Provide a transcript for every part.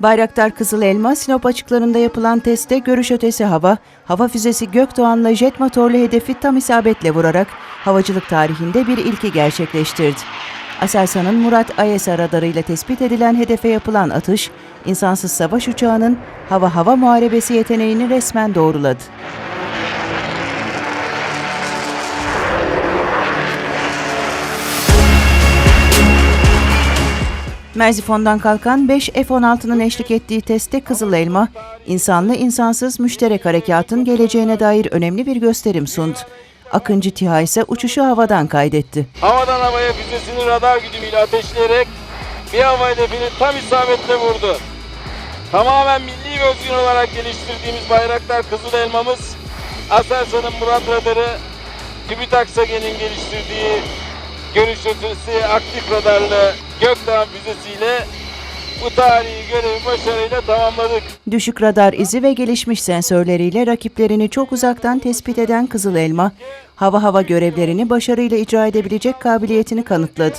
Bayraktar Kızıl Elma, Sinop açıklarında yapılan testte görüş ötesi hava, hava füzesi Gökdoğan'la jet motorlu hedefi tam isabetle vurarak havacılık tarihinde bir ilki gerçekleştirdi. Aselsan'ın Murat AESA radarıyla tespit edilen hedefe yapılan atış, insansız savaş uçağının hava-hava muharebesi yeteneğini resmen doğruladı. Merzifon'dan kalkan 5 F-16'nın eşlik ettiği testte Kızıl Elma, insanlı insansız müşterek harekatın geleceğine dair önemli bir gösterim sundu. Akıncı TİHA ise uçuşu havadan kaydetti. Havadan havaya füzesini radar güdümüyle ateşleyerek bir hava hedefini tam isabetle vurdu. Tamamen milli ve özgün olarak geliştirdiğimiz Bayraktar Kızıl Elmamız, Aselsan'ın Murat Radarı, TÜBİTAK SAGE'nin geliştirdiği görüş ötesi aktif radarlı Gökdağ füzesiyle bu tarihi görevi başarıyla tamamladık. Düşük radar izi ve gelişmiş sensörleriyle rakiplerini çok uzaktan tespit eden Kızıl Elma, hava hava görevlerini başarıyla icra edebilecek kabiliyetini kanıtladı.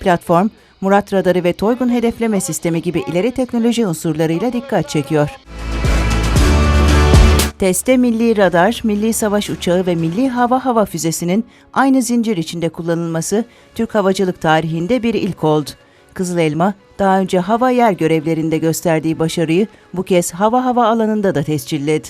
Platform, Murat Radarı ve Toygun hedefleme sistemi gibi ileri teknoloji unsurlarıyla dikkat çekiyor. Testte milli radar, milli savaş uçağı ve milli hava hava füzesinin aynı zincir içinde kullanılması Türk havacılık tarihinde bir ilk oldu. Kızıl Elma, daha önce hava yer görevlerinde gösterdiği başarıyı bu kez hava hava alanında da tescilledi.